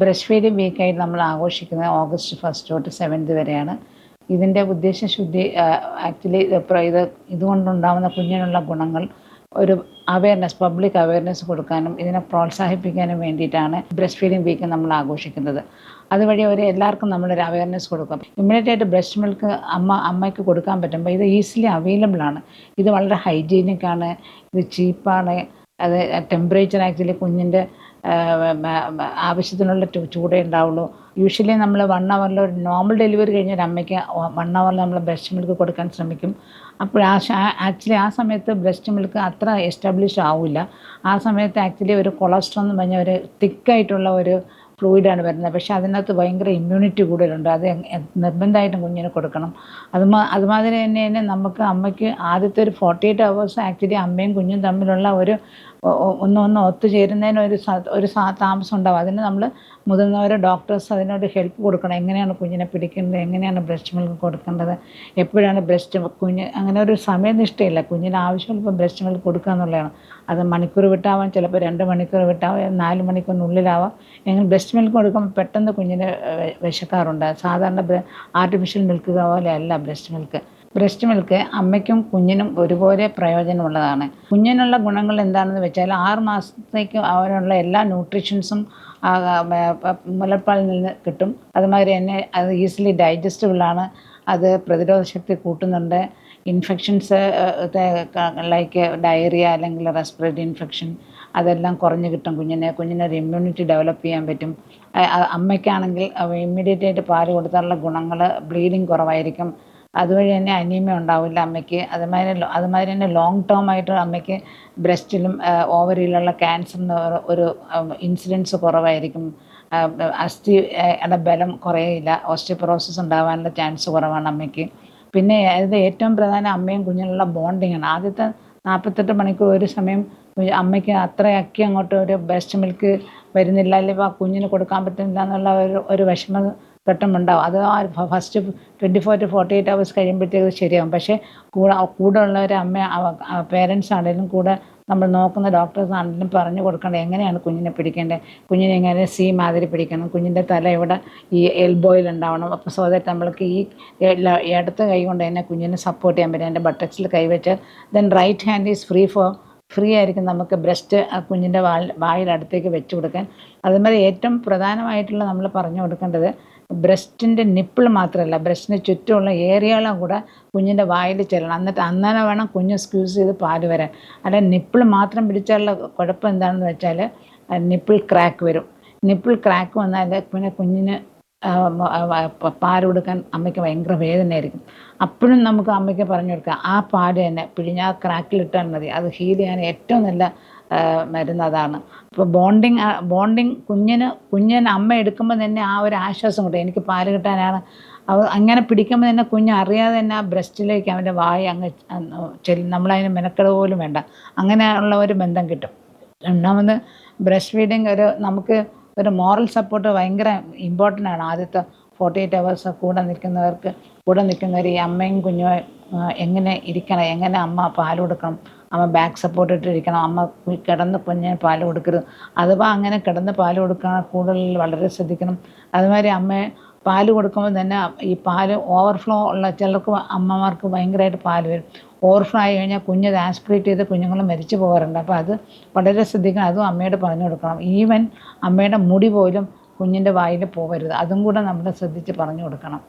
Breast feeding വീക്കായിട്ട് നമ്മൾ ആഘോഷിക്കുന്നത് August first തൊട്ട് സെവൻത് വരെയാണ്. ഇതിന്റെ ഉദ്ദേശശുദ്ധി ആക്ച്വലി ഇത് ഇതുകൊണ്ടുണ്ടാകുന്ന കുഞ്ഞിനുള്ള ഗുണങ്ങൾ ഒരു അവയർനെസ് പബ്ലിക് അവയർനെസ് കൊടുക്കാനും ഇതിനെ പ്രോത്സാഹിപ്പിക്കാനും വേണ്ടിയിട്ടാണ് ബ്രസ്റ്റ് ഫീഡിംഗ് വീക്ക് നമ്മൾ ആഘോഷിക്കുന്നത്. അതുവഴി അവർ എല്ലാവർക്കും നമ്മളൊരു അവയർനെസ് കൊടുക്കും. ഇമ്മീഡിയറ്റ് ആയിട്ട് ബ്രസ്റ്റ് മിൽക്ക് അമ്മ അമ്മയ്ക്ക് കൊടുക്കാൻ പറ്റുമ്പോൾ ഇത് ഈസിലി അവൈലബിൾ ആണ്. ഇത് വളരെ ഹൈജീനിക് ആണ്. ഇത് ചീപ്പാണ് അത് ടെമ്പറേച്ചർ ആക്ച്വലി കുഞ്ഞിന്റെ ആവശ്യത്തിനുള്ള ചൂടേ ഉണ്ടാവുള്ളൂ. യൂഷ്വലി നമ്മൾ വൺ അവറിൽ ഒരു നോർമൽ ഡെലിവറി കഴിഞ്ഞ ഒരു അമ്മയ്ക്ക് വൺ അവറിൽ നമ്മൾ ബ്രസ്റ്റ് മിൽക്ക് കൊടുക്കാൻ ശ്രമിക്കും. അപ്പോൾ ആ ആക്ച്വലി ആ സമയത്ത് ബ്രസ്റ്റ് മിൽക്ക് അത്ര എസ്റ്റാബ്ലിഷ് ആവില്ല. ആ സമയത്ത് ആക്ച്വലി ഒരു കൊളസ്ട്രോൾ എന്ന് പറഞ്ഞ ഒരു തിക്കായിട്ടുള്ള ഒരു ഫ്ലൂയിഡാണ് വരുന്നത്. പക്ഷെ അതിനകത്ത് ഭയങ്കര ഇമ്മ്യൂണിറ്റി കൂടുതലുണ്ട്. അത് നിർബന്ധമായിട്ടും കുഞ്ഞിന് കൊടുക്കണം. അതുമാ അതുമാതിരി തന്നെ തന്നെ നമുക്ക് അമ്മയ്ക്ക് ആദ്യത്തെ ഒരു ഫോർട്ടി എയ്റ്റ് അവേഴ്സ് ആക്ച്വലി അമ്മയും കുഞ്ഞും തമ്മിലുള്ള ഒരു ഒന്നൊന്ന് ഒത്തുചേരുന്നതിന് ഒരു ഒരു താമസം ഉണ്ടാവും. അതിന് നമ്മൾ മുതിർന്നവർ ഡോക്ടേഴ്സ് അതിനോട് ഹെൽപ്പ് കൊടുക്കണം. എങ്ങനെയാണ് കുഞ്ഞിനെ പിടിക്കേണ്ടത്? എങ്ങനെയാണ് ബ്രസ്റ്റ് മിൽക്ക് കൊടുക്കേണ്ടത്? എപ്പോഴാണ് ബ്രസ്റ്റ് കുഞ്ഞ് അങ്ങനെ ഒരു സമയനിഷ്ഠയില്ല. കുഞ്ഞിന് ആവശ്യമുള്ള ഇപ്പോൾ ബ്രസ്റ്റ് മിൽക്ക് കൊടുക്കുക എന്നുള്ളതാണ്. അത് മണിക്കൂർ വിട്ടാവാം ചിലപ്പോൾ രണ്ട് മണിക്കൂർ വിട്ടാവാം നാല് മണിക്കൂറിനുള്ളിലാവാം. എങ്ങനെ ബ്രസ്റ്റ് മിൽക്ക് കൊടുക്കുമ്പോൾ പെട്ടെന്ന് കുഞ്ഞിന് വിശക്കാറുണ്ട്. സാധാരണ ആർട്ടിഫിഷ്യൽ മിൽക്ക് പോലെ അല്ല ബ്രസ്റ്റ് മിൽക്ക് ബ്രസ്റ്റ് മിൽക്ക് അമ്മയ്ക്കും കുഞ്ഞിനും ഒരുപോലെ പ്രയോജനമുള്ളതാണ്. കുഞ്ഞിനുള്ള ഗുണങ്ങൾ എന്താണെന്ന് വെച്ചാൽ ആറ് മാസത്തേക്ക് അവനുള്ള എല്ലാ ന്യൂട്രീഷൻസും മുലപ്പാലിൽ നിന്ന് കിട്ടും. അതുമാതിരി തന്നെ അത് ഈസിലി ഡൈജസ്റ്റബിൾ ആണ്. അത് പ്രതിരോധ ശക്തി കൂട്ടുന്നുണ്ട്. ഇൻഫെക്ഷൻസ് ലൈക്ക് ഡയറിയ അല്ലെങ്കിൽ റെസ്പിറേറ്ററി ഇൻഫെക്ഷൻ അതെല്ലാം കുറഞ്ഞു കിട്ടും കുഞ്ഞിന്. കുഞ്ഞിനൊരു ഇമ്മ്യൂണിറ്റി ഡെവലപ്പ് ചെയ്യാൻ പറ്റും. അമ്മയ്ക്കാണെങ്കിൽ ഇമ്മീഡിയറ്റ് ആയിട്ട് പാൽ കൊടുത്താലുള്ള ഗുണങ്ങൾ ബ്ലീഡിങ് കുറവായിരിക്കും. അതുവഴി തന്നെ അനീമ ഉണ്ടാവില്ല അമ്മയ്ക്ക്. അതുമാതിരി അതുമാതിരി തന്നെ ലോങ് ടേം ആയിട്ട് അമ്മയ്ക്ക് ബ്രസ്റ്റിലും ഓവറിയിലുള്ള ക്യാൻസറിന് ഒരു- ഇൻസിഡൻസ് കുറവായിരിക്കും. അസ്ഥി ബലം കുറയില്ല ഓസ്റ്റിയോപൊറോസിസ് ഉണ്ടാവാനുള്ള ചാൻസ് കുറവാണ് അമ്മയ്ക്ക്. പിന്നെ അതായത് ഏറ്റവും പ്രധാനം അമ്മയും കുഞ്ഞിനുള്ള ബോണ്ടിങ് ആണ്. ആദ്യത്തെ നാൽപ്പത്തെട്ട് മണിക്കൂർ ഒരു സമയം അമ്മയ്ക്ക് അത്രയൊക്കെ അങ്ങോട്ട് ഒരു ബ്രസ്റ്റ് മിൽക്ക് വരുന്നില്ല അല്ലെങ്കിൽ ആ കുഞ്ഞിന് കൊടുക്കാൻ പറ്റുന്നില്ല എന്നുള്ള ഒരു ഒരു വിഷമം ഘട്ടമുണ്ടാവും അത് ആ first twenty four to forty eight hours കഴിയുമ്പോഴത്തേക്ക് ശരിയാവും. പക്ഷേ കൂടെ കൂടെ ഉള്ളവർ അമ്മ പേരൻസ് ആണെങ്കിലും കൂടെ നമ്മൾ നോക്കുന്ന ഡോക്ടേഴ്സ് ആണെങ്കിലും പറഞ്ഞു കൊടുക്കേണ്ടത് എങ്ങനെയാണ് കുഞ്ഞിനെ പിടിക്കേണ്ടത്? കുഞ്ഞിനെ എങ്ങനെ സി മാതിരി പിടിക്കണം? കുഞ്ഞിന്റെ തല ഇവിടെ ഈ എൽബോയിൽ ഉണ്ടാവണം. അപ്പോൾ സോ ദാറ്റ് നമ്മൾക്ക് ഈ ഇടത്ത് കൈ കൊണ്ട് തന്നെ കുഞ്ഞിനെ സപ്പോർട്ട് ചെയ്യാൻ പറ്റും. എന്റെ ബട്ടക്സിൽ കൈവച്ചാൽ then right hand is free for free ആയിരിക്കും നമുക്ക് ബ്രസ്റ്റ് ആ കുഞ്ഞിന്റെ വാൽ വായിലടുത്തേക്ക് വെച്ച് കൊടുക്കാൻ. അതുമാതിരി ഏറ്റവും പ്രധാനമായിട്ടുള്ള നമ്മൾ പറഞ്ഞു കൊടുക്കേണ്ടത് ബ്രസ്റ്റിന്റെ നിപ്പിൾ മാത്രമല്ല ബ്രസ്റ്റിന് ചുറ്റുമുള്ള ഏരിയകളും കൂടെ കുഞ്ഞിന്റെ വായിൽ ചെല്ലണം. എന്നിട്ട് അന്നേരം വേണം കുഞ്ഞ് സ്ക്യൂസ് ചെയ്ത് പാൽ വരാൻ. അല്ല നിപ്പിൾ മാത്രം പിടിച്ചാലുള്ള കുഴപ്പം എന്താണെന്ന് വെച്ചാൽ നിപ്പിൾ ക്രാക്ക് വരും. നിപ്പിൾ ക്രാക്ക് വന്നാൽ പിന്നെ കുഞ്ഞിന് ആ, മ- ആ, വ- പ- പാൽ കൊടുക്കാൻ അമ്മയ്ക്ക് ഭയങ്കര വേദനയായിരിക്കും. അപ്പോഴും നമുക്ക് അമ്മയ്ക്ക് പറഞ്ഞു കൊടുക്കാം ആ പാൽ തന്നെ പിഴിഞ്ഞ് ആ ക്രാക്കിലിട്ടാൽ മതി. അത് ഹീൽ ചെയ്യാൻ ഏറ്റവും നല്ല മരുന്ന് അതാണ് അപ്പോൾ ബോണ്ടിങ് ബോണ്ടിങ് കുഞ്ഞിന് കുഞ്ഞിന് അമ്മ എടുക്കുമ്പോൾ തന്നെ ആ ഒരു ആശ്വാസം കിട്ടും. എനിക്ക് പാൽ കിട്ടാനാണ്. അങ്ങനെ പിടിക്കുമ്പോൾ തന്നെ കുഞ്ഞ് അറിയാതെ തന്നെ ആ ബ്രസ്റ്റിലേക്ക് അവന്റെ വായ അങ്ങ് ചെല്ലും നമ്മളതിന് മെനക്കെട പോലും വേണ്ട. അങ്ങനെയുള്ള ഒരു ബന്ധം കിട്ടും. രണ്ടാമത് ബ്രസ്റ്റ് ഫീഡിങ് ഒരു നമുക്ക് ഒരു മോറൽ സപ്പോർട്ട് ഭയങ്കര ഇമ്പോർട്ടന്റ് ആണ്. ആദ്യത്തെ ഫോർട്ടി എയ്റ്റ് അവേഴ്സ് കൂടെ നിൽക്കുന്നവർക്ക് കൂടെ നിൽക്കുന്നവർ ഈ അമ്മയും കുഞ്ഞും എങ്ങനെ ഇരിക്കണം എങ്ങനെ അമ്മ പാൽ കൊടുക്കണം അമ്മ ബാക്ക് സപ്പോർട്ട് ഇട്ടിരിക്കണം. അമ്മ കിടന്ന് കുഞ്ഞിന് പാൽ കൊടുക്കരുത്. അഥവാ അങ്ങനെ കിടന്ന് പാൽ കൊടുക്കാൻ കൂടുതൽ വളരെ ശ്രദ്ധിക്കണം. അതുമാതിരി അമ്മ പാൽ കൊടുക്കുമ്പോൾ തന്നെ ഈ പാൽ ഓവർഫ്ലോ ഉള്ള ചിലർക്ക് അമ്മമാർക്ക് ഭയങ്കരമായിട്ട് പാൽ വരും. ഓവർഫ്ലോ ആയി കഴിഞ്ഞാൽ കുഞ്ഞ് ആസ്പിറേറ്റ് ചെയ്ത് കുഞ്ഞുങ്ങൾ മരിച്ചു പോകാറുണ്ട്. അപ്പോൾ അത് വളരെ ശ്രദ്ധിക്കണം. അതും അമ്മയോട് പറഞ്ഞു കൊടുക്കണം. ഈവൻ അമ്മയുടെ മുടി പോലും കുഞ്ഞിന്റെ വായിൽ പോകരുത്. അതും കൂടെ നമ്മൾ ശ്രദ്ധിച്ച് പറഞ്ഞു കൊടുക്കണം.